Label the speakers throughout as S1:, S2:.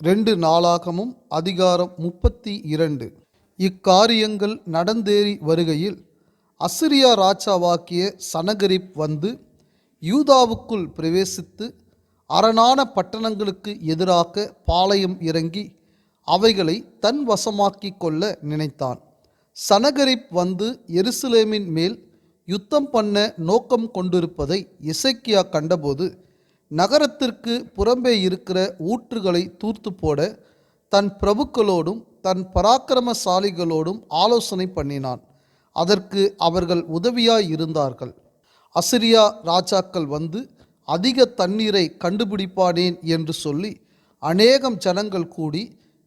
S1: ரெண்டு நாளாகமும் அதிகாரம் முப்பத்தி இரண்டு. இக்காரியங்கள் நடந்தேறி வருகையில் அசிரியா ராஜாவாக்கிய சனகரிப் வந்து யூதாவுக்குள் பிரவேசித்து அரணான பட்டணங்களுக்கு எதிராக பாளையம் இறங்கி அவைகளை தன் வசமாக்கிக் கொள்ள நினைத்தான். சனகரிப் வந்து எருசலேமின் மேல் யுத்தம் பண்ண நோக்கம் கொண்டிருப்பதை இசைக்கியா கண்டபோது நகரத்திற்கு புறம்பே இருக்கிற ஊற்றுகளை தூர்த்து போட தன் பிரபுக்களோடும் தன் பராக்கிரமசாலிகளோடும் ஆலோசனை பண்ணினான். அதற்கு அவர்கள் உதவியாய் இருந்தார்கள். அசிரியா ராஜாக்கள் வந்து அதிக தண்ணீரை கண்டுபிடிப்பானேன் என்று சொல்லி அநேகம் ஜனங்கள் கூடி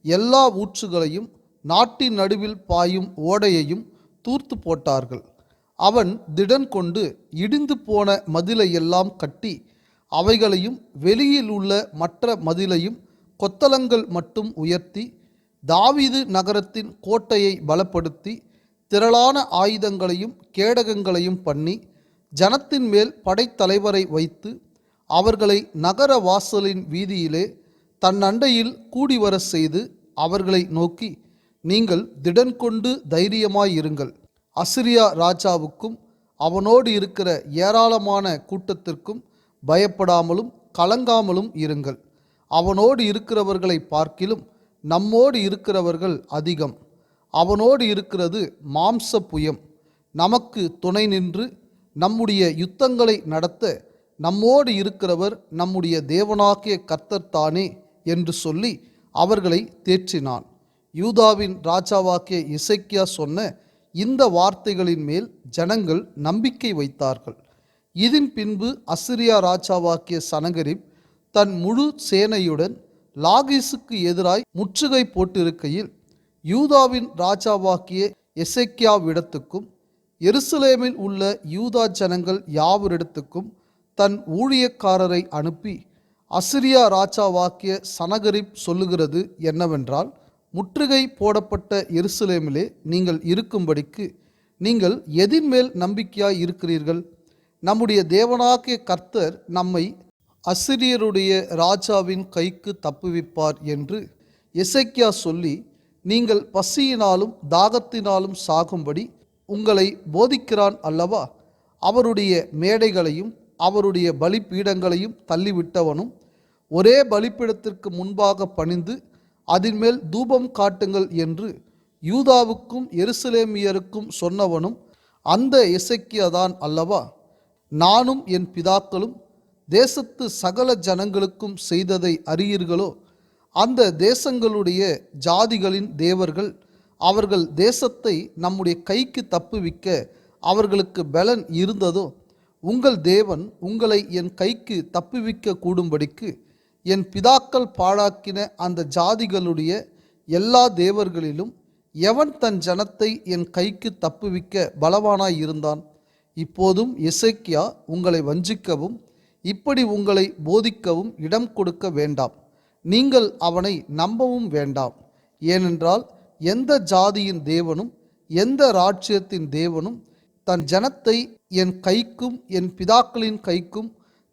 S1: எல்லா ஊற்றுகளையும் நாட்டின் நடுவில் பாயும் ஓடையையும் தூர்த்து போட்டார்கள். அவன் திடன் கொண்டு இடிந்து போன மதிலை எல்லாம் கட்டி அவைகளையும் வெளியில் உள்ள மற்ற மதிலையும் கொத்தளங்கள் மட்டும் உயர்த்தி தாவீது நகரத்தின் கோட்டையை பலப்படுத்தி திரளான ஆயுதங்களையும் கேடகங்களையும் பண்ணி ஜனத்தின் மேல் படைத்தலைவரை வைத்து அவர்களை நகர வாசலின் வீதியிலே தன் அண்டையில் கூடி வர செய்து அவர்களை நோக்கி நீங்கள் திடன் கொண்டு தைரியமாயிருங்கள். அசிரியா ராஜாவுக்கும் அவனோடு இருக்கிற ஏராளமான கூட்டத்திற்கும் பயப்படாமலும் கலங்காமலும் இருங்கள். அவனோடு இருக்கிறவர்களை பார்க்கிலும் நம்மோடு இருக்கிறவர்கள் அதிகம். அவனோடு இருக்கிறது மாம்ச புயம். நமக்கு துணை நின்று நம்முடைய யுத்தங்களை நடத்த நம்மோடு இருக்கிறவர் நம்முடைய தேவனாகிய கர்த்தர்தானே என்று சொல்லி அவர்களை தேற்றினான். யூதாவின் ராஜாவாக்கிய இசைக்கியா சொன்ன இந்த வார்த்தைகளின் மேல் ஜனங்கள் நம்பிக்கை வைத்தார்கள். இதன் பின்பு அசிரியா ராஜாவாக்கிய சனகரிப் தன் முழு சேனையுடன் லாகிஸுக்கு எதிராய் முற்றுகை போட்டிருக்கையில் யூதாவின் ராஜாவாக்கிய எசைக்கியாவிடத்துக்கும் எருசலேமில் உள்ள யூதா ஜனங்கள் யாவரிடத்துக்கும் தன் ஊழியக்காரரை அனுப்பி அசிரியா ராஜாவாக்கிய சனகரிப் சொல்லுகிறது என்னவென்றால் முற்றுகை போடப்பட்ட எருசலேமிலே நீங்கள் இருக்கும்படிக்கு நீங்கள் எதின் மேல் நம்பிக்கையாய் இருக்கிறீர்கள். நம்முடைய தேவனாகிய கர்த்தர் நம்மை அசிரியருடைய ராஜாவின் கைக்கு தப்புவிப்பார் என்று எசைக்கியா சொல்லி நீங்கள் பசியினாலும் தாகத்தினாலும் சாகும்படி உங்களை போதிக்கிறான் அல்லவா? அவருடைய மேடைகளையும் அவருடைய பலிப்பீடங்களையும் தள்ளிவிட்டவனும் ஒரே பலிப்பீடத்திற்கு முன்பாக பணிந்து அதன்மேல் தூபம் காட்டுங்கள் என்று யூதாவுக்கும் எருசலேமியருக்கும் சொன்னவனும் அந்த இசைக்கியதான் அல்லவா? நானும் என் பிதாக்களும் தேசத்து சகல ஜனங்களுக்கும் செய்ததை அறியீர்களோ? அந்த தேசங்களுடைய ஜாதிகளின் தேவர்கள் அவர்கள் தேசத்தை நம்முடைய கைக்கு தப்புவிக்க அவர்களுக்கு பலன் இருந்ததோ? உங்கள் தேவன் உங்களை என் கைக்கு தப்புவிக்க கூடும்படிக்கு என் பிதாக்கள் பாழாக்கின அந்த ஜாதிகளுடைய எல்லா தேவர்களிலும் எவன் தன் ஜனத்தை என் கைக்கு தப்புவிக்க பலவானாய் இருந்தான் இப்போதும் எசேக்கியா உங்களை வஞ்சிக்கவும் இப்படி உங்களை போதிக்கவும் இடம் கொடுக்க வேண்டாம். நீங்கள் அவனை நம்பவும் வேண்டாம். ஏனென்றால் எந்த ஜாதியின் தேவனும் எந்த ராஜ்யத்தின் தேவனும் தன் ஜனத்தை என் கைக்கும் என் பிதாக்களின் கைக்கும்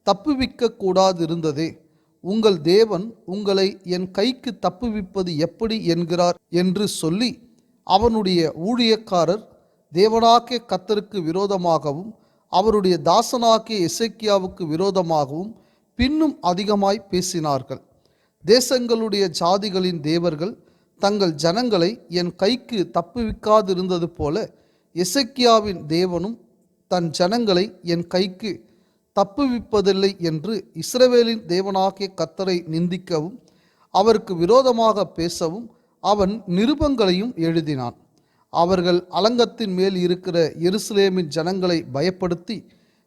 S1: தப்புவிக்க கூடாதிருந்ததே. உங்கள் தேவன் உங்களை என் கைக்கு தப்புவிப்பது எப்படி என்கிறார் என்று சொல்லி அவனுடைய ஊழியக்காரர் தேவனாகிய கத்தருக்கு விரோதமாகவும் அவருடைய தாசனாகிய இசைக்கியாவுக்கு விரோதமாகவும் பின்னும் அதிகமாய் பேசினார்கள். தேசங்களுடைய ஜாதிகளின் தேவர்கள் தங்கள் ஜனங்களை என் கைக்கு தப்புவிக்காதிருந்தது போல இசைக்கியாவின் தேவனும் தன் ஜனங்களை என் கைக்கு தப்புவிப்பதில்லை என்று இஸ்ரவேலின் தேவனாகிய கத்தரை நிந்திக்கவும் அவருக்கு விரோதமாக பேசவும் அவன் நிருபங்களையும் எழுதினான். அவர்கள் அலங்கத்தின் மேல் இருக்கிற எருசலேமின் ஜனங்களை பயப்படுத்தி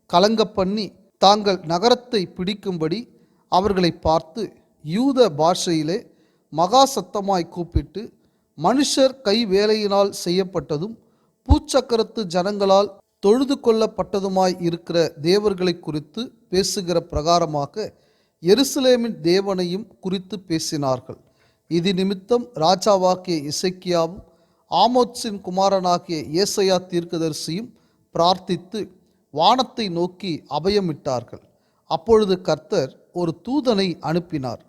S1: கலங்க பண்ணி தாங்கள் நகரத்தை பிடிக்கும்படி அவர்களை பார்த்து யூத பாஷையிலே மகா சத்தமாய் கூப்பிட்டு மனுஷர் கை வேலையினால் செய்யப்பட்டதும் பூச்சக்கரத்து ஜனங்களால் தொழுது கொள்ளப்பட்டதுமாய் இருக்கிற தேவர்களை குறித்து பேசுகிற பிரகாரமாக எருசலேமின் தேவனையும் குறித்து பேசினார்கள். இது நிமித்தம் ராஜாவாக்கிய இசைக்கியாவும் ஆமோத்ஸின் குமாரனாகிய ஏசையா தீர்க்கதரிசியும் பிரார்த்தித்து வானத்தை நோக்கி அபயமிட்டார்கள். அப்பொழுது கர்த்தர் ஒரு தூதனை அனுப்பினார்.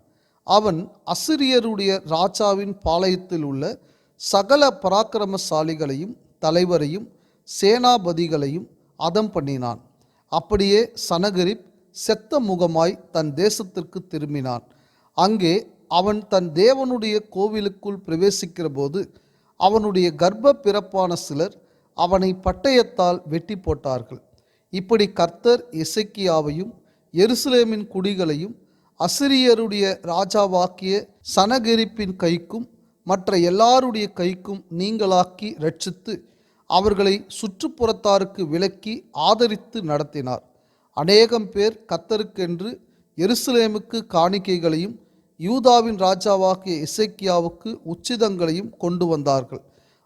S1: அவன் அசிரியருடைய ராஜாவின் பாளையத்தில் உள்ள சகல பராக்கிரமசாலிகளையும் தலைவரையும் சேனாபதிகளையும் அதம் பண்ணினான். அப்படியே சனகரிப் செத்த முகமாய் தன் தேசத்திற்கு திரும்பினான். அங்கே அவன் தன் தேவனுடைய கோவிலுக்குள் பிரவேசிக்கிற போது அவனுடைய கர்ப்ப பிறப்பான சிலர் அவனை பட்டயத்தால் வெட்டி போட்டார்கள். இப்படி கர்த்தர் இசைக்கியாவையும் எருசலேமின் குடிகளையும் அசிரியருடைய ராஜாவாக்கிய சனகெரிப்பின் கைக்கும் மற்ற எல்லாருடைய கைக்கும் நீங்களாக்கி ரட்சித்து அவர்களை சுற்றுப்புறத்தாருக்கு விலக்கி ஆதரித்து நடத்தினார். அநேகம் பேர் கத்தருக்கென்று எருசலேமுக்கு காணிக்கைகளையும் யூதாவின் ராஜாவாகிய இசைக்கியாவுக்கு உச்சிதங்களையும் கொண்டு வந்தார்கள்.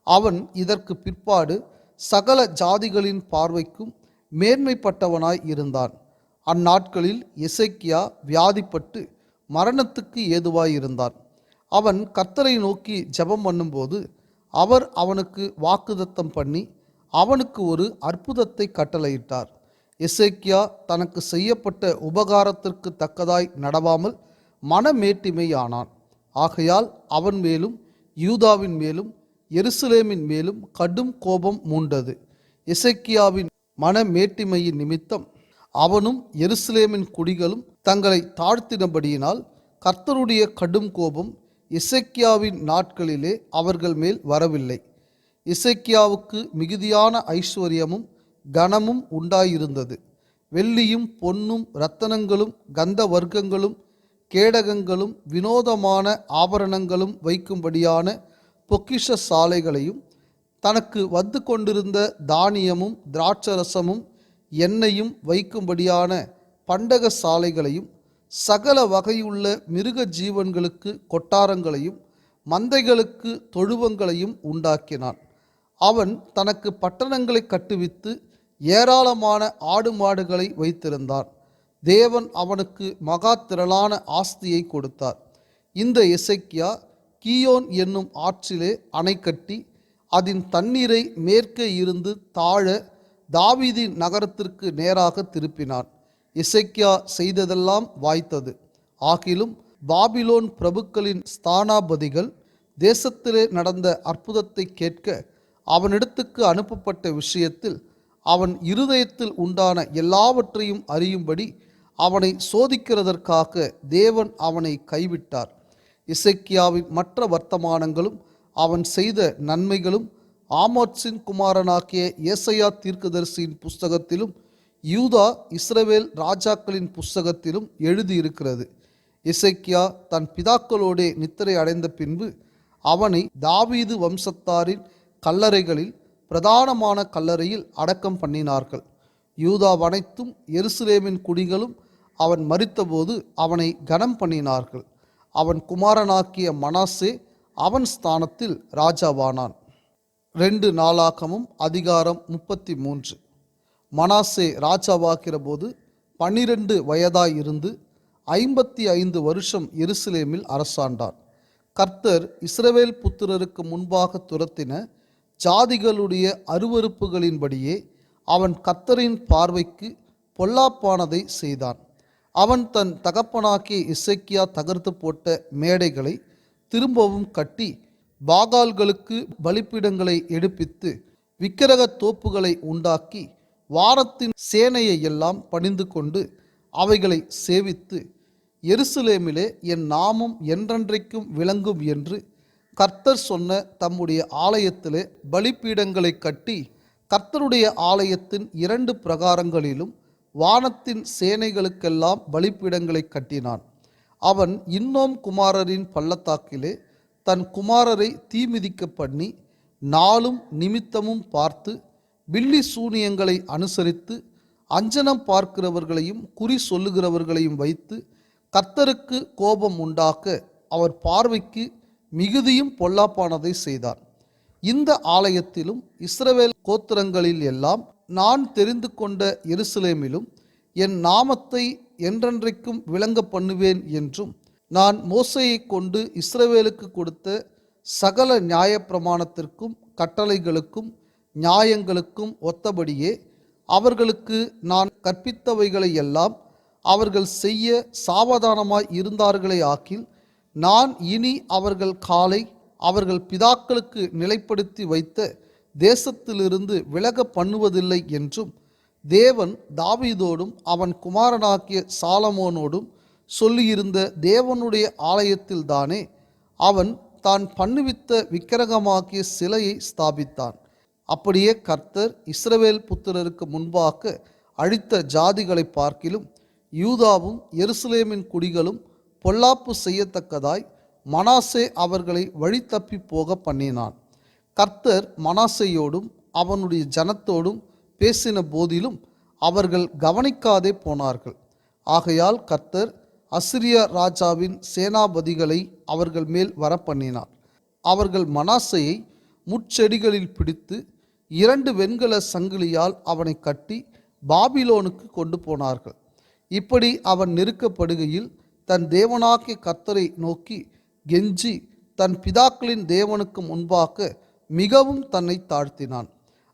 S1: அவன் இதற்கு பிற்பாடு சகல ஜாதிகளின் பார்வைக்கும் மேன்மைப்பட்டவனாய் இருந்தான். அந்நாட்களில் இசைக்கியா வியாதிப்பட்டு மரணத்துக்கு ஏதுவாயிருந்தான். அவன் கர்த்தரை நோக்கி ஜெபம் பண்ணும்போது அவர் அவனுக்கு வாக்குதத்தம் பண்ணி அவனுக்கு ஒரு அற்புதத்தை கட்டளையிட்டார். இசைக்கியா தனக்கு செய்யப்பட்ட உபகாரத்திற்கு தக்கதாய் நடவாமல் மனமேட்டிமையானான். ஆகையால் அவன் மேலும் யூதாவின் மேலும் எருசலேமின் மேலும் கடும் கோபம் மூண்டது. இசைக்கியாவின் மனமேட்டிமையின் நிமித்தம் அவனும் எருசலேமின் குடிகளும் தங்களை தாழ்த்தினபடியினால் கர்த்தருடைய கடும் கோபம் இசைக்கியாவின் நாட்களிலே அவர்கள் மேல் வரவில்லை. இசைக்கியாவுக்கு மிகுதியான ஐஸ்வர்யமும் கனமும் உண்டாயிருந்தது. வெள்ளியும் பொன்னும் இரத்தனங்களும் கந்த வர்க்கங்களும் கேடகங்களும் வினோதமான ஆபரணங்களும் வைக்கும்படியான பொக்கிஷ சாலைகளையும் தனக்கு வந்து கொண்டிருந்த தானியமும் திராட்சரசமும் எண்ணெயும் வைக்கும்படியான பண்டக சாலைகளையும் சகல வகையுள்ள மிருக ஜீவன்களுக்கு கொட்டாரங்களையும் மந்தைகளுக்கு தொழுவங்களையும் உண்டாக்கினான். அவன் தனக்கு பட்டணங்களை கட்டுவித்து ஏராளமான ஆடு மாடுகளை வைத்திருந்தான். தேவன் அவனுக்கு மகா திரளான ஆஸ்தியை கொடுத்தார். இந்த இசைக்கியா கியோன் என்னும் ஆற்றிலே அணை கட்டி அதன் தண்ணீரை மேற்கே இருந்து தாழ தாவீதின் நகரத்திற்கு நேராக திருப்பினான். இசைக்கியா செய்ததெல்லாம் வாய்த்தது. ஆகிலும் பாபிலோன் பிரபுக்களின் ஸ்தானாபதிகள் தேசத்திலே நடந்த அற்புதத்தை கேட்க அவனிடத்துக்கு அனுப்பப்பட்ட விஷயத்தில் அவன் இருதயத்தில் உண்டான எல்லாவற்றையும் அறியும்படி அவனை சோதிக்கிறதற்காக தேவன் அவனை கைவிட்டார். இசைக்கியாவின் மற்ற வர்த்தமானங்களும் அவன் செய்த நன்மைகளும் ஆமோத்சின் குமாரனாகிய ஏசையா தீர்க்கதரிசியின் புஸ்தகத்திலும் யூதா இஸ்ரவேல் ராஜாக்களின் புஸ்தகத்திலும் எழுதியிருக்கிறது. இசைக்கியா தன் பிதாக்களோடே நித்திரை அடைந்த பின்பு அவனை தாவீது வம்சத்தாரின் கல்லறைகளில் பிரதானமான கல்லறையில் அடக்கம் பண்ணினார்கள். யூதா அனைத்தும் எருசலேமின் குடிகளும் அவன் மறித்தபோது அவனை கனம் பண்ணினார்கள். அவன் குமாரனாக்கிய மனாசே அவன் ஸ்தானத்தில் ராஜாவானான். ரெண்டு நாளாகமும் அதிகாரம் முப்பத்தி மூன்று மனாசே ராஜாவாகிற போது பன்னிரண்டு வயதாயிருந்து ஐம்பத்தி ஐந்து வருஷம் எருசலேமில் அரசாண்டான். கர்த்தர் இஸ்ரவேல் புத்திரருக்கு முன்பாக துரத்தின ஜாதிகளுடைய அருவருப்புகளின்படியே அவன் கர்த்தரின் பார்வைக்கு பொல்லாப்பானதை செய்தான். அவன் தன் தகப்பனாக்கிய இசைக்கியா தகர்த்து போட்ட மேடைகளை திரும்பவும் கட்டி பாகால்களுக்கு பலிப்பீடங்களை எடுப்பித்து விக்கிரக தோப்புகளை உண்டாக்கி வாரத்தின் சேனையை எல்லாம் பணிந்து கொண்டு அவைகளை சேவித்து எருசலேமிலே என் நாமம் என்றென்றைக்கும் விளங்கும் என்று கர்த்தர் சொன்ன தம்முடைய ஆலயத்திலே பலிப்பீடங்களை கட்டி கர்த்தருடைய ஆலயத்தின் இரண்டு பிரகாரங்களிலும் வானத்தின் சேனைகளுக்கெல்லாம் பலிப்பீடங்களை கட்டினான். அவன் இன்னோம் குமாரரின் பள்ளத்தாக்கிலே தன் குமாரரை தீமிதிக்க பண்ணி நாளும் நிமித்தமும் பார்த்து பில்லி சூனியங்களை அனுசரித்து அஞ்சனம் பார்க்கிறவர்களையும் குறி சொல்லுகிறவர்களையும் வைத்து கர்த்தருக்கு கோபம் உண்டாக்க அவர் பார்வைக்கு மிகுதியும் பொல்லாப்பானதை செய்தார். இந்த ஆலயத்திலும் இஸ்ரவேல் கோத்திரங்களில் எல்லாம் நான் தெரிந்து கொண்ட எருசலேமிலும் என் நாமத்தை என்றென்றைக்கும் விளங்க பண்ணுவேன் என்றும் நான் மோசையை கொண்டு இஸ்ரவேலுக்கு கொடுத்த சகல நியாயப்பிரமாணத்திற்கும் கட்டளைகளுக்கும் நியாயங்களுக்கும் ஒத்தபடியே அவர்களுக்கு நான் கற்பித்தவைகளை எல்லாம் அவர்கள் செய்ய சாவதானமாய் இருந்தார்களே ஆக்கில் நான் இனி அவர்கள் காலை அவர்கள் பிதாக்களுக்கு நிலைப்படுத்தி வைத்த தேசத்திலிருந்து விலக பண்ணுவதில்லை என்றும் தேவன் தாவீதோடும் அவன் குமாரனாகிய சாலமோனோடும் சொல்லியிருந்த தேவனுடைய ஆலயத்தில்தானே அவன் தான் பண்ணுவித்த விக்கிரகமாகிய சிலையை ஸ்தாபித்தான். அப்படியே கர்த்தர் இஸ்ரவேல் புத்திரருக்கு முன்பாக அழித்த ஜாதிகளை பார்க்கிலும் யூதாவும் எருசலேமின் குடிகளும் பொல்லாப்பு செய்யத்தக்கதாய் மனாசே அவர்களை வழி தப்பி போக பண்ணினான். கர்த்தர் மனாசையோடும் அவனுடைய ஜனத்தோடும் பேசின போதிலும் அவர்கள் கவனிக்காதே போனார்கள். ஆகையால் கர்த்தர் அசிரிய ராஜாவின் சேனாபதிகளை அவர்கள் மேல் வரப்பண்ணினார். அவர்கள் மனாசையை முட்செடிகளில் பிடித்து இரண்டு வெண்கல சங்கிலியால் அவனை கட்டி பாபிலோனுக்கு கொண்டு போனார்கள். இப்படி அவன் நெருக்கப்படுகையில் தன் தேவனாகிய கர்த்தரை நோக்கி கெஞ்சி தன் பிதாக்களின் தேவனுக்கு முன்பாக மிகவும் தன்னை தாழ்த்தினான்.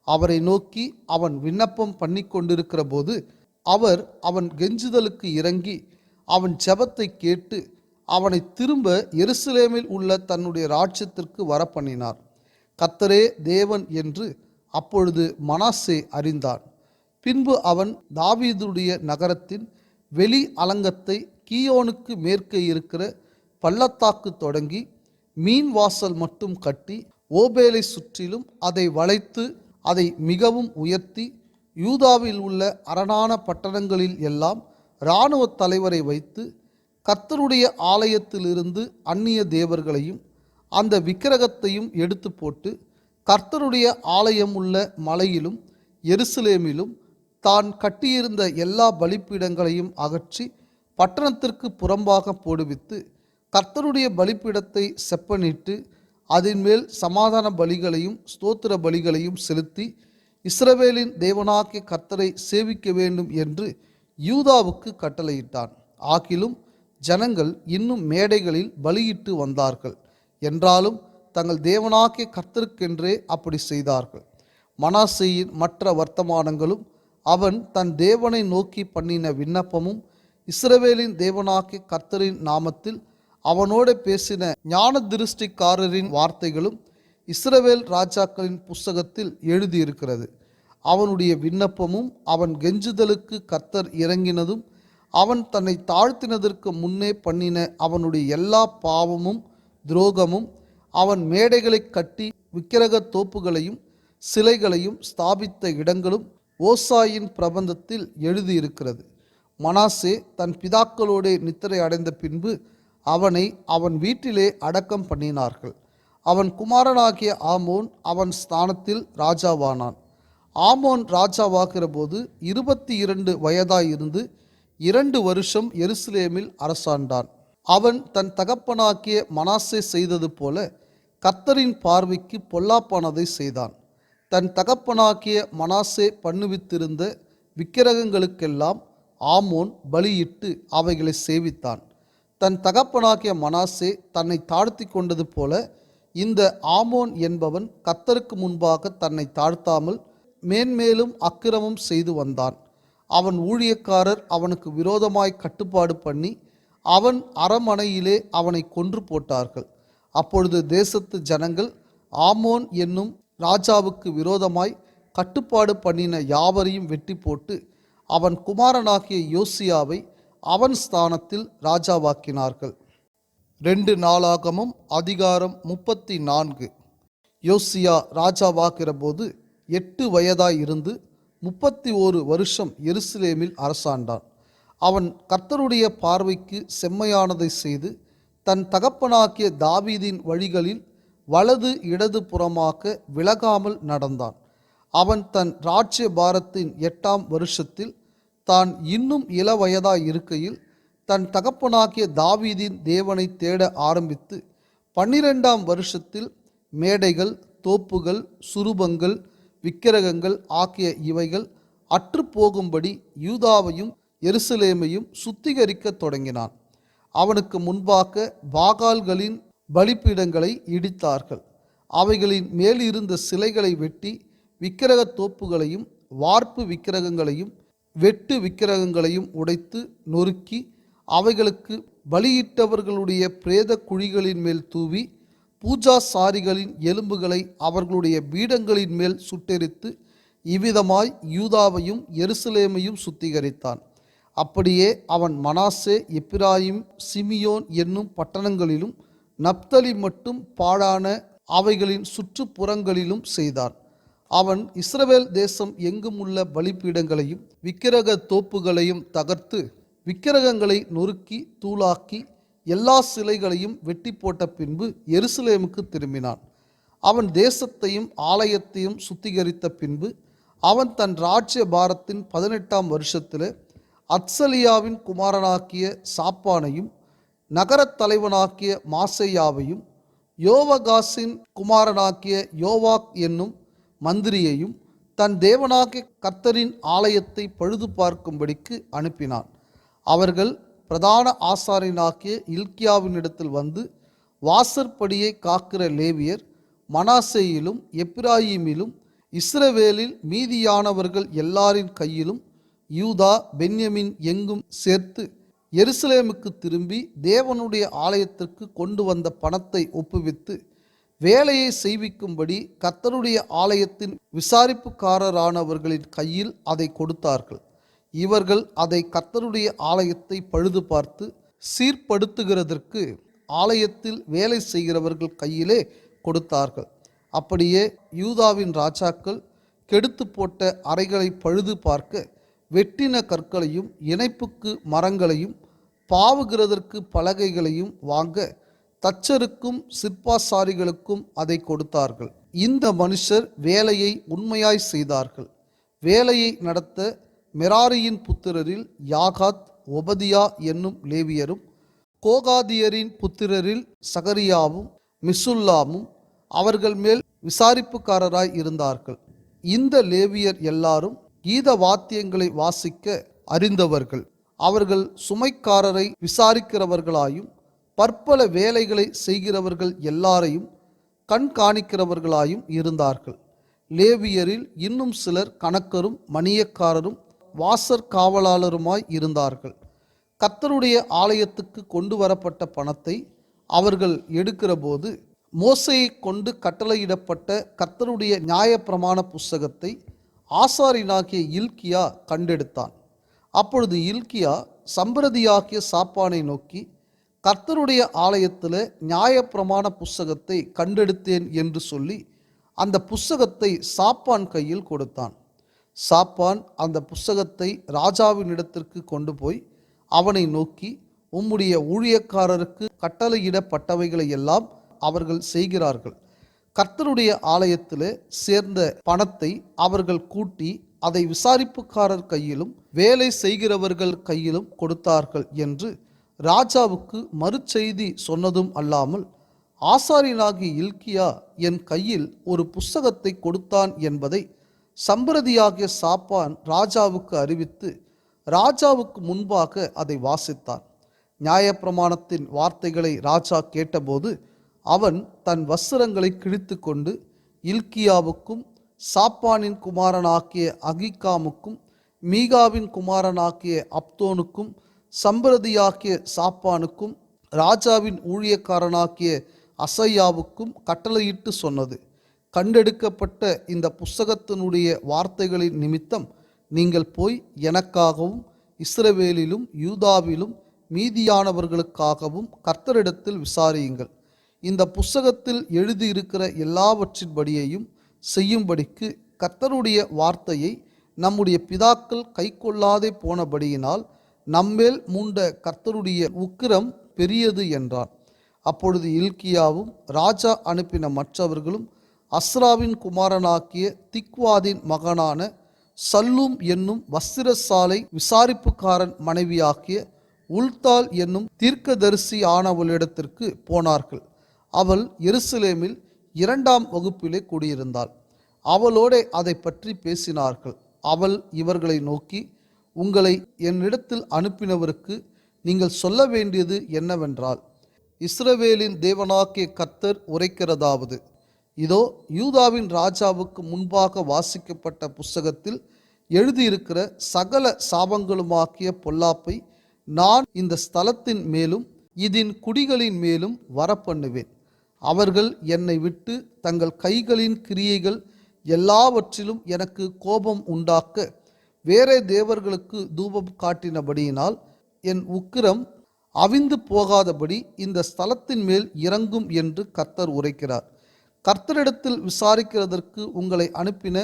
S1: அவரை நோக்கி அவன் விண்ணப்பம் பண்ணி கொண்டிருக்கிற போது அவர் அவன் கெஞ்சுதலுக்கு இறங்கி அவன் ஜெபத்தை கேட்டு அவனை திரும்ப எருசலேமில் உள்ள தன்னுடைய ராஜ்யத்திற்கு வரப்பண்ணினார். கத்தரே தேவன் என்று அப்பொழுது மனாசே அறிந்தான். பின்பு அவன் தாவீதுடைய நகரத்தின் வெளி அலங்கத்தை கியோனுக்கு மேற்கே இருக்கிற பள்ளத்தாக்கு தொடங்கி மீன் வாசல் மட்டும் கட்டி ஓபேலை சுற்றிலும் அதை வளைத்து அதை மிகவும் உயர்த்தி யூதாவில் உள்ள அரணான பட்டணங்களில் எல்லாம் இராணுவ தலைவரை வைத்து கர்த்தருடைய ஆலயத்திலிருந்து அந்நிய தேவர்களையும் அந்த விக்கிரகத்தையும் எடுத்து போட்டு கர்த்தருடைய ஆலயம் உள்ள மலையிலும் எருசலேமிலும் தான் கட்டியிருந்த எல்லா பலிப்பீடங்களையும் அகற்றி பட்டணத்திற்கு புறம்பாக போடுவித்து கர்த்தருடைய பலிப்பீடத்தை செப்பனிட்டு அதன் மேல் சமாதான பலிகளையும் ஸ்தோத்திர பலிகளையும் செலுத்தி இஸ்ரவேலின் தேவனாகிய கர்த்தரை சேவிக்க வேண்டும் என்று யூதாவுக்கு கட்டளையிட்டான். ஆகிலும் ஜனங்கள் இன்னும் மேடைகளில் பலியிட்டு வந்தார்கள். என்றாலும் தங்கள் தேவனாக்கிய கர்த்தருக்கென்றே அப்படி செய்தார்கள். மனாசியின் மற்ற வர்த்தமானங்களும் அவன் தன் தேவனை நோக்கி பண்ணின விண்ணப்பமும் இஸ்ரவேலின் தேவனாக்கிய கர்த்தரின் நாமத்தில் அவனோடு பேசின ஞான திருஷ்டிக்காரரின் வார்த்தைகளும் இஸ்ரவேல் ராஜாக்களின் புஸ்தகத்தில் எழுதியிருக்கிறது. அவனுடைய விண்ணப்பமும் அவன் கெஞ்சுதலுக்கு கத்தர் இறங்கினதும் அவன் தன்னை தாழ்த்தினதற்கு முன்னே பண்ணின அவனுடைய எல்லா பாவமும் துரோகமும் அவன் மேடைகளை கட்டி விக்கிரக தோப்புகளையும் சிலைகளையும் ஸ்தாபித்த இடங்களும் ஓசாயின் பிரபந்தத்தில் எழுதியிருக்கிறது. மனாசே தன் பிதாக்களோடே நித்திரை அடைந்த பின்பு அவனை அவன் வீட்டிலே அடக்கம் பண்ணினார்கள். அவன் குமாரனாகிய ஆமோன் அவன் ஸ்தானத்தில் ராஜாவானான். ஆமோன் ராஜாவாகிற போது இருபத்தி இரண்டு வயதாயிருந்து இரண்டு வருஷம் எருசலேமில் அரசாண்டான். அவன் தன் தகப்பனாக்கிய மனாசே செய்தது போல கத்தரின் பார்வைக்கு பொல்லாப்பானதை செய்தான். தன் தகப்பனாக்கிய மனாசே பண்ணுவித்திருந்த விக்கிரகங்களுக்கெல்லாம் ஆமோன் பலியிட்டு அவைகளை சேவித்தான். தன் தகப்பனாகிய மனாசே தன்னை தாழ்த்தி கொண்டது போல இந்த ஆமோன் என்பவன் கத்தருக்கு முன்பாக தன்னை தாழ்த்தாமல் மேன்மேலும் அக்கிரமம் செய்து வந்தான். அவன் ஊழியக்காரர் அவனுக்கு விரோதமாய் கட்டுப்பாடு பண்ணி அவன் அரமனையிலே அவனை கொன்று போட்டார்கள். அப்பொழுது தேசத்து ஜனங்கள் ஆமோன் என்னும் ராஜாவுக்கு விரோதமாய் கட்டுப்பாடு பண்ணின யாவரையும் வெட்டி போட்டு அவன் குமாரனாகிய யோசியாவை அவன் ஸ்தானத்தில் ராஜாவாக்கினார்கள். ரெண்டு நாளாகமும் அதிகாரம் முப்பத்தி நான்கு யோசியா ராஜாவாகிற போது எட்டு வயதாய் இருந்து முப்பத்தி ஓரு வருஷம் எருசலேமில் அரசாண்டான். அவன் கர்த்தருடைய பார்வைக்கு செம்மையானதை செய்து தன் தகப்பனாக்கிய தாவீதின் வழிகளில் வலது இடது புறமாக விலகாமல் நடந்தான். அவன் தன் ராஜ்ய பாரத்தின் எட்டாம் வருஷத்தில் தான் இன்னும் இளவயதாய் இருக்கையில் தன் தகப்பனாகிய தாவீதின் தேவனை தேட ஆரம்பித்து பன்னிரெண்டாம் வருஷத்தில் மேடைகள் தோப்புகள் சுரூபங்கள் விக்கிரகங்கள் ஆகிய இவைகள் அற்றுப்போகும்படி யூதாவையும் எருசலேமையும் சுத்திகரிக்கத் தொடங்கினான். அவனுக்கு முன்பாக பாகால்களின் பலிப்பீடங்களை இடித்தார்கள். அவைகளின் மேலிருந்த சிலைகளை வெட்டி விக்கிரக தோப்புகளையும் வார்ப்பு விக்கிரகங்களையும் வெட்டு விக்கிரகங்களையும் உடைத்து நொறுக்கி அவைகளுக்கு பலியிட்டவர்களுடைய பிரேத குழிகளின் மேல் தூவி பூஜாசாரிகளின் எலும்புகளை அவர்களுடைய பீடங்களின் மேல் சுட்டெரித்து இவ்விதமாய் யூதாவையும் எருசலேமையும் சுத்திகரித்தான். அப்படியே அவன் மனாசே இப்ராஹிம் சிமியோன் என்னும் பட்டணங்களிலும் நப்தலி மட்டும் பாழான அவைகளின் சுற்றுப்புறங்களிலும் செய்தான். அவன் இஸ்ரவேல் தேசம் எங்கும் உள்ள பலிபீடங்களையும் விக்கிரக தோப்புகளையும் தகர்த்து விக்கிரகங்களை நொறுக்கி தூளாக்கி எல்லா சிலைகளையும் வெட்டி போட்ட பின்பு எருசலேமுக்கு திரும்பினான். அவன் தேசத்தையும் ஆலயத்தையும் சுத்திகரித்த பின்பு அவன் தன் ராஜ்ய பாரத்தின் பதினெட்டாம் வருஷத்தில் அத்சலியாவின் குமாரனாக்கிய சாப்பானையும் நகரத் தலைவனாக்கிய மாசையாவையும் யோவகாசின் குமாரனாக்கிய யோவாக் என்னும் மந்திரியையும் தன் தேவனாகிய கர்த்தரின் ஆலயத்தை பழுது பார்க்கும்படிக்கு அனுப்பினான். அவர்கள் பிரதான ஆசாரியனாகிய இல்கியாவினிடத்தில் வந்து வாசற்படியை காக்கிற லேவியர் மனாசேயிலும் எப்ராஹிமிலும் இஸ்ரவேலில் மீதியானவர்கள் எல்லாரின் கையிலும் யூதா பென்யமின் எங்கும் சேர்த்து எருசலேமுக்கு திரும்பி தேவனுடைய ஆலயத்திற்கு கொண்டு வந்த பணத்தை ஒப்புவித்து வேலையை செய்விக்கும்படி கத்தருடைய ஆலயத்தின் விசாரிப்புக்காரரானவர்களின் கையில் அதை கொடுத்தார்கள். இவர்கள் அதை கத்தருடைய ஆலயத்தை பழுது பார்த்து சீர்படுத்துகிறதற்கு ஆலயத்தில் வேலை செய்கிறவர்கள் கையிலே கொடுத்தார்கள். அப்படியே யூதாவின் ராஜாக்கள் கெடுத்து போட்ட அறைகளை பழுது பார்க்க வெட்டின கற்களையும் இணைப்புக்கு மரங்களையும் பாவுகிறதற்கு பலகைகளையும் வாங்க தச்சருக்கும் சிற்பாசாரிகளுக்கும் அதை கொடுத்தார்கள். இந்த மனுஷர் வேலையை உண்மையாய் செய்தார்கள். வேலையை நடத்த மெராரியின் புத்திரரில் யாகாத் ஒபதியா என்னும் லேவியரும் கோகாதியரின் புத்திரரில் சகரியாவும் மிசுல்லாமும் அவர்கள் மேல் விசாரிப்புக்காரராய் இருந்தார்கள். இந்த லேவியர் எல்லாரும் கீத வாத்தியங்களை வாசிக்க அறிந்தவர்கள். அவர்கள் சுமைக்காரரை விசாரிக்கிறவர்களாயும் பற்பல வேலைகளை செய்கிறவர்கள் எல்லாரையும் கண்காணிக்கிறவர்களாயும் இருந்தார்கள். லேவியரில் இன்னும் சிலர் கணக்கரும் மணியக்காரரும் வாசற் காவலாளருமாய் இருந்தார்கள். கர்த்தருடைய ஆலயத்துக்கு கொண்டு வரப்பட்ட பணத்தை அவர்கள் எடுக்கிறபோது மோசையை கொண்டு கட்டளையிடப்பட்ட கர்த்தருடைய நியாயப்பிரமாண புஸ்தகத்தை ஆசாரியனாகிய இல்கியா கண்டெடுத்தான். அப்பொழுது இல்கியா சம்பிரதியாகிய சாப்பானை நோக்கி கர்த்தருடைய ஆலயத்தில் நியாயப்பிரமாண புஸ்தகத்தை கண்டெடுத்தேன் என்று சொல்லி அந்த புஸ்தகத்தை சாப்பான் கையில் கொடுத்தான். சாப்பான் அந்த புஸ்தகத்தை ராஜாவினிடத்திற்கு கொண்டு போய் அவனை நோக்கி உம்முடைய ஊழியக்காரருக்கு கட்டளையிடப்பட்டவைகளை எல்லாம் அவர்கள் செய்கிறார்கள். கர்த்தருடைய ஆலயத்தில் சேர்ந்த பணத்தை அவர்கள் கூட்டி அதை விசாரிப்புக்காரர் கையிலும் வேலை செய்கிறவர்கள் கையிலும் கொடுத்தார்கள் என்று ராஜாவுக்கு மறுச்செய்தி சொன்னதும் அல்லாமல் ஆசாரியனாகி இல்கியா என் கையில் ஒரு புஸ்தகத்தை கொடுத்தான் என்பதை சம்பிரதியாகிய சாப்பான் ராஜாவுக்கு அறிவித்து ராஜாவுக்கு முன்பாக அதை வாசித்தான். நியாயப்பிரமாணத்தின் வார்த்தைகளை ராஜா கேட்டபோது அவன் தன் வஸ்திரங்களை கிழித்து கொண்டு இல்கியாவுக்கும் சாப்பானின் குமாரனாகிய அகிகாமுக்கும் மீகாவின் குமாரனாகிய அப்தோனுக்கும் சம்பிரதியாகிய சாப்பானுக்கும் ராஜாவின் ஊழியக்காரனாகிய அசையாவுக்கும் கட்டளையிட்டு சொன்னது. கண்டெடுக்கப்பட்ட இந்த புஸ்தகத்தினுடைய வார்த்தைகளின் நிமித்தம் நீங்கள் போய் எனக்காகவும் இஸ்ரவேலிலும் யூதாவிலும் மீதியானவர்களுக்காகவும் கர்த்தரிடத்தில் விசாரியுங்கள். இந்த புஸ்தகத்தில் எழுதியிருக்கிற எல்லாவற்றின்படியையும் செய்யும்படிக்கு கர்த்தருடைய வார்த்தையை நம்முடைய பிதாக்கள் கைக்கொள்ளாதே போனபடியினால் நம்மேல் மூண்ட கர்த்தருடைய உக்கிரம் பெரியது என்றான் அப்பொழுது இல்கியாவும் ராஜா அனுப்பின மற்றவர்களும் அஸ்ராவின் குமாரனாக்கிய திக்வாதின் மகனான சல்லூம் என்னும் வஸ்திரசாலை விசாரிப்புக்காரன் மனைவியாக்கிய உல்தால் என்னும் தீர்க்கதரிசி ஆனவளிடத்திற்கு போனார்கள். அவள் எருசலேமில் இரண்டாம் வகுப்பிலே குடியிருந்தாள். அவளோடே அதை பற்றி பேசினார்கள். அவள் இவர்களை நோக்கி உங்களை என்னிடத்தில் அனுப்பினவருக்கு நீங்கள் சொல்ல வேண்டியது என்னவென்றால் இஸ்ரவேலின் தேவனாக்கிய கர்த்தர் உரைக்கிறதாவது இதோ யூதாவின் ராஜாவுக்கு முன்பாக வாசிக்கப்பட்ட புஸ்தகத்தில் எழுதியிருக்கிற சகல சாபங்களுமாக்கிய பொல்லாப்பை நான் இந்த ஸ்தலத்தின் மேலும் இதின் குடிகளின் மேலும் வரப்பண்ணுவேன். அவர்கள் என்னை விட்டு தங்கள் கைகளின் கிரியைகள் எல்லாவற்றிலும் எனக்கு கோபம் உண்டாக்க வேறே தேவர்களுக்கு தூபம் காட்டினபடியினால் என் உக்கிரம் அவிந்து போகாதபடி இந்த ஸ்தலத்தின் மேல் இறங்கும் என்று கர்த்தர் உரைக்கிறார். கர்த்தரிடத்தில் விசாரிக்கிறதற்கு உங்களை அனுப்பின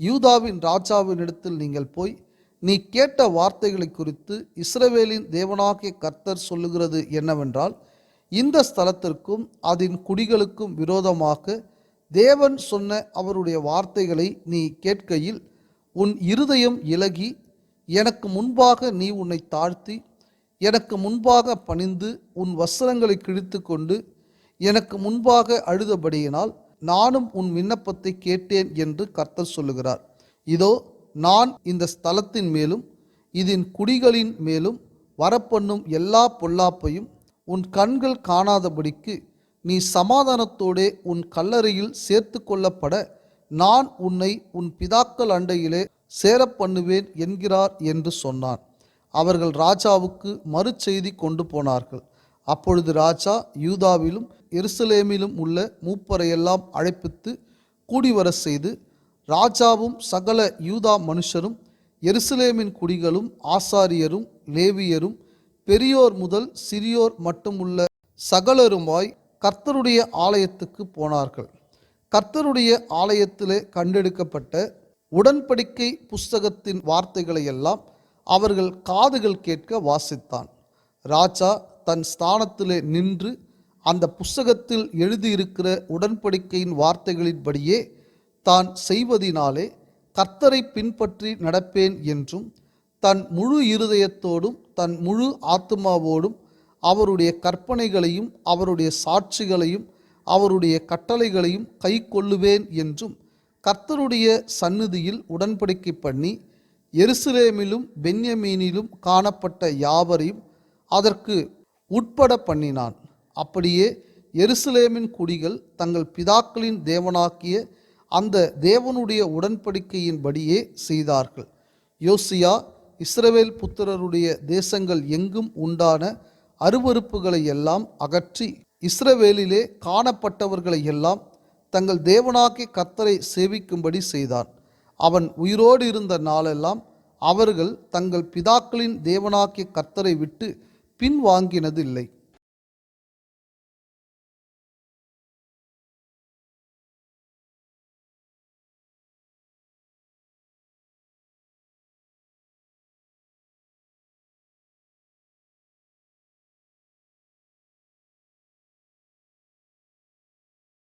S1: யூதாவின் ராஜாவினிடத்தில் நீங்கள் போய் நீ கேட்ட வார்த்தைகளை குறித்து இஸ்ரவேலின் தேவனாகிய கர்த்தர் சொல்லுகிறது என்னவென்றால் இந்த ஸ்தலத்திற்கும் அதன் குடிகளுக்கும் விரோதமாக தேவன் சொன்ன அவருடைய வார்த்தைகளை நீ கேட்கையில் உன் இருதயம் இலகி எனக்கு முன்பாக நீ உன்னை தாழ்த்தி எனக்கு முன்பாக பணிந்து உன் வஸ்திரங்களை கிழித்து கொண்டு எனக்கு முன்பாக அழுதபடியினால் நானும் உன் விண்ணப்பத்தை கேட்டேன் என்று கர்த்தர் சொல்லுகிறார். இதோ நான் இந்த ஸ்தலத்தின் மேலும் இதன் குடிகளின் மேலும் வரப்பண்ணும் எல்லா பொல்லாப்பையும் உன் கண்கள் காணாதபடிக்கு நீ சமாதானத்தோடே உன் கல்லறையில் சேர்த்து கொள்ளப்பட நான் உன்னை உன் பிதாக்கள் அண்டையிலே சேரப் பண்ணுவேன் என்கிறார் என்று சொன்னான். அவர்கள் ராஜாவுக்கு மறுச்செய்தி கொண்டு போனார்கள். அப்பொழுது ராஜா யூதாவிலும் எருசலேமிலும் உள்ள மூப்பரையெல்லாம் அழைப்பித்து கூடிவர செய்து ராஜாவும் சகல யூதா மனுஷரும் எருசலேமின் குடிகளும் ஆசாரியரும் லேவியரும் பெரியோர் முதல் சிறியோர் மட்டுமுள்ள சகலருமாய் கர்த்தருடைய ஆலயத்துக்கு போனார்கள். கர்த்தருடைய ஆலயத்திலே கண்டெடுக்கப்பட்ட உடன்படிக்கை புஸ்தகத்தின் வார்த்தைகளை எல்லாம் அவர்கள் காதுகள் கேட்க வாசித்தான். ராஜா தன் ஸ்தானத்திலே நின்று அந்த புஸ்தகத்தில் எழுதியிருக்கிற உடன்படிக்கையின் வார்த்தைகளின்படியே தான் செய்வதினாலே கர்த்தரை பின்பற்றி நடப்பேன் என்றும் தன் முழு இருதயத்தோடும் தன் முழு ஆத்மாவோடும் அவருடைய கற்பனைகளையும் அவருடைய சாட்சிகளையும் அவருடைய கட்டளைகளையும் கை கொள்ளுவேன் என்றும் கர்த்தருடைய சந்நிதியில் உடன்படிக்கை பண்ணி எருசலேமிலும் பென்யமீனிலும் காணப்பட்ட யாவரையும் அதற்கு உட்பட பண்ணினான். அப்படியே எருசலேமின் குடிகள் தங்கள் பிதாக்களின் தேவனாக்கிய அந்த தேவனுடைய உடன்படிக்கையின்படியே செய்தார்கள். யோசியா இஸ்ரவேல் புத்திரருடைய தேசங்கள் எங்கும் உண்டான அருவருப்புகளை எல்லாம் அகற்றி இஸ்ரவேலிலே காணப்பட்டவர்களை எல்லாம் தங்கள் தேவனாக்கி கத்தரை சேவிக்கும்படி செய்தான். அவன் உயிரோடு இருந்த நாளெல்லாம் அவர்கள் தங்கள் பிதாக்களின் தேவனாக்கி கத்தரை விட்டு பின்வாங்கினதில்லை.